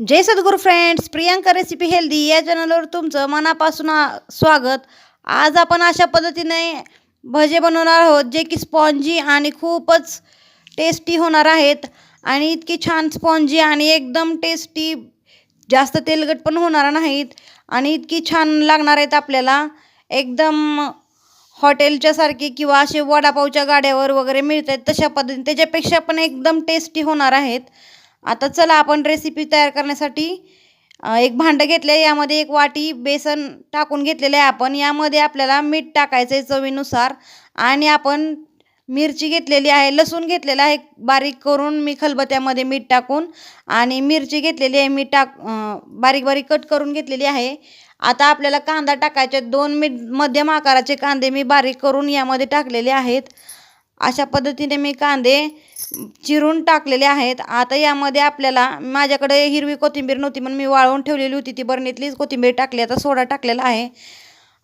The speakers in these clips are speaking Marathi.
जय सद्गुरू फ्रेंड्स प्रियांका रेसिपी हेल्दी या चॅनलवर तुमचं मनापासून स्वागत. आज आपण अशा पद्धतीने भजे बनवणार आहोत जे की स्पॉन्जी आणि खूपच टेस्टी होणार आहेत. आणि इतकी छान स्पॉन्जी आणि एकदम टेस्टी जास्त तेलकट पण होणार नाहीत. आणि इतकी छान लागणार आहेत आपल्याला. एकदम हॉटेलच्यासारखे किंवा असे वडापावच्या गाड्यावर वगैरे मिळत आहेत तशा पद्धतीने. त्याच्यापेक्षा पण एकदम टेस्टी होणार आहेत. आता चला आपण रेसिपी तयार करण्यासाठी एक भांडं घेतलं आहे यामध्ये एक वाटी बेसन टाकून घेतलेलं आहे आपण. यामध्ये आपल्याला मीठ टाकायचं आहे चवीनुसार. आणि आपण मिरची घेतलेली आहे लसूण घेतलेला आहे. बारीक करून मी खलबत्यामध्ये मीठ टाकून आणि मिरची घेतलेली आहे. मी टाक बारीक बारीक कट करून घेतलेली आहे. आता आपल्याला कांदा टाकायचे दोन मी मध्यम आकाराचे कांदे मी बारीक करून यामध्ये टाकलेले आहेत. अशा पद्धतीने मी कांदे चिरून टाकलेले आहेत. आता यामध्ये आपल्याला माझ्याकडे हिरवी कोथिंबीर नव्हती म्हणून मी वाळवून ठेवलेली होती. ती बरणीतलीच कोथिंबीर टाकली. आता सोडा टाकलेला आहे.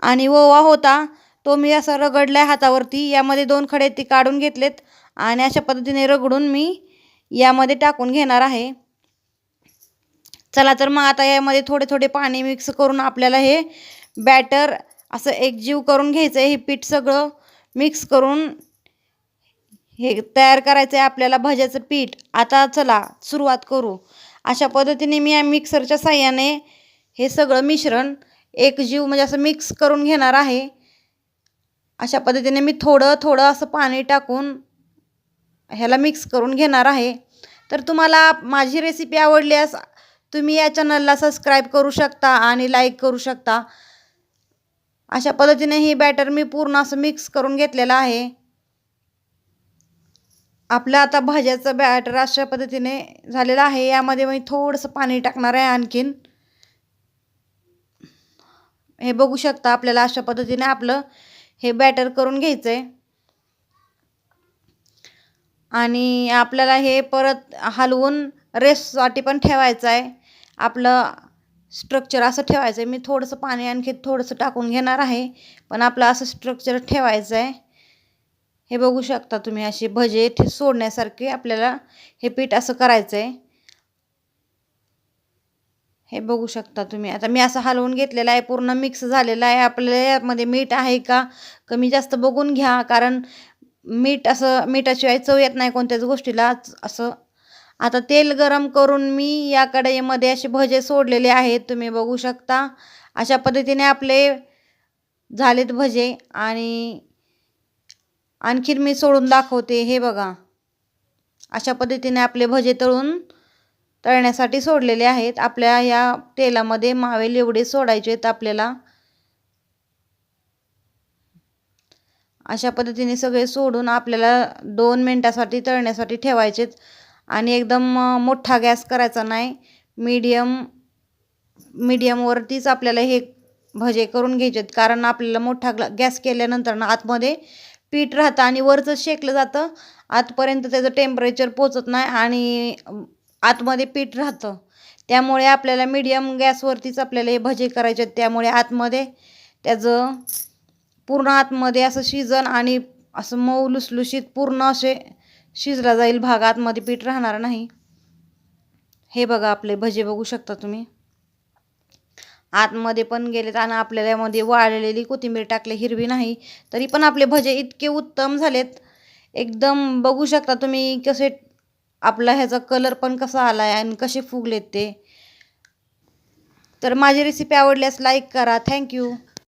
आणि ओवा होता. तो मी असा रगडला आहे हातावरती. यामध्ये दोन खडे ती काढून घेतलेत. आणि अशा पद्धतीने रगडून मी यामध्ये टाकून घेणार आहे. चला तर मग आता यामध्ये थोडे थोडे पाणी मिक्स करून आपल्याला हे बॅटर असं एकजीव करून घ्यायचं आहे हे पीठ सगळं मिक्स करून हे तयार करायचं आहे आपल्याला भज्याचं पीठ. आता चला सुरुवात करू. अशा पद्धतीने मी या मिक्सरच्या साह्याने हे सगळं मिश्रण एक जीव म्हणजे असं मिक्स करून घेणार आहे. अशा पद्धतीने मी थोडं थोडं असं पाणी टाकून ह्याला मिक्स करून घेणार आहे. तर तुम्हाला माझी रेसिपी आवडल्यास तुम्ही या चॅनलला सबस्क्राईब करू शकता आणि लाईक करू शकता. अशा पद्धतीने ही बॅटर मी पूर्ण असं मिक्स करून घेतलेलं आहे. आपलं आता भाज्याचं बॅटर अशा पद्धतीने झालेलं आहे. यामध्ये मी थोडंसं पाणी टाकणार आहे आणखीन. हे बघू शकता आपल्याला अशा पद्धतीने आपलं हे बॅटर करून घ्यायचं आहे आणि आपल्याला हे परत हलवून रेस्टसाठी पण ठेवायचं आहे. आपलं स्ट्रक्चर असं ठेवायचं आहे मी थोडंसं पाणी आणखी थोडंसं टाकून घेणार आहे. पण आपलं असं स्ट्रक्चर ठेवायचं आहे हे बघू शकता तुम्ही असे भजे ठे सोडण्यासारखे आपल्याला हे पीठ असं करायचं आहे हे बघू शकता तुम्ही. आता मी असं हलवून घेतलेलं आहे पूर्ण मिक्स झालेलं आहे. आपल्याला यामध्ये मीठ आहे का कमी जास्त बघून घ्या कारण मीठ असं मिठाशिवाय चव येत नाही कोणत्याच गोष्टीला. असं आता तेल गरम करून मी या कढईमध्ये असे भजे सोडलेले आहेत. तुम्ही बघू शकता अशा पद्धतीने आपले झालेत भजे आणि आणखीन मी सोडून दाखवते हे बघा. अशा पद्धतीने आपले भजे तळून तळण्यासाठी सोडलेले आहेत. आपल्या या तेलामध्ये मावेल एवढे सोडायचे आहेत आपल्याला. अशा पद्धतीने सगळे सोडून आपल्याला दोन मिनटासाठी तळण्यासाठी ठेवायचेत. आणि एकदम मोठा गॅस करायचा नाही. मीडियम मीडियमवरतीच आपल्याला हे भजे करून घ्यायचे कारण आपल्याला मोठा ग्ला गॅस केल्यानंतर ना आतमध्ये पीठ राहतं आणि वरचं शेकलं जातं. आतपर्यंत त्याचं टेम्परेचर पोचत नाही आणि आतमध्ये पीठ राहतं. त्यामुळे आपल्याला मीडियम गॅसवरतीच आपल्याला हे भजे करायचे आहेत. त्यामुळे आतमध्ये त्याचं पूर्ण आतमध्ये असं शिजन आणि असं मऊ लुसलुशीत पूर्ण असे शिजला जाईल भाग. आतमध्ये पीठ राहणार नाही. हे बघा आपले भजे बघू शकता तुम्ही. आतमध्ये पण गेलेत आणि आपल्याला यामध्ये वाळलेली कोथिंबीर टाकली हिरवी नाही. तरी पण आपले भजे इतके उत्तम झालेत. एकदम बघू शकता तुम्ही कसे आपला ह्याचा कलर पण कसा आला आहे आणि कसे फुगलेत ते. तर माझी रेसिपी आवडल्यास लाईक करा. थँक्यू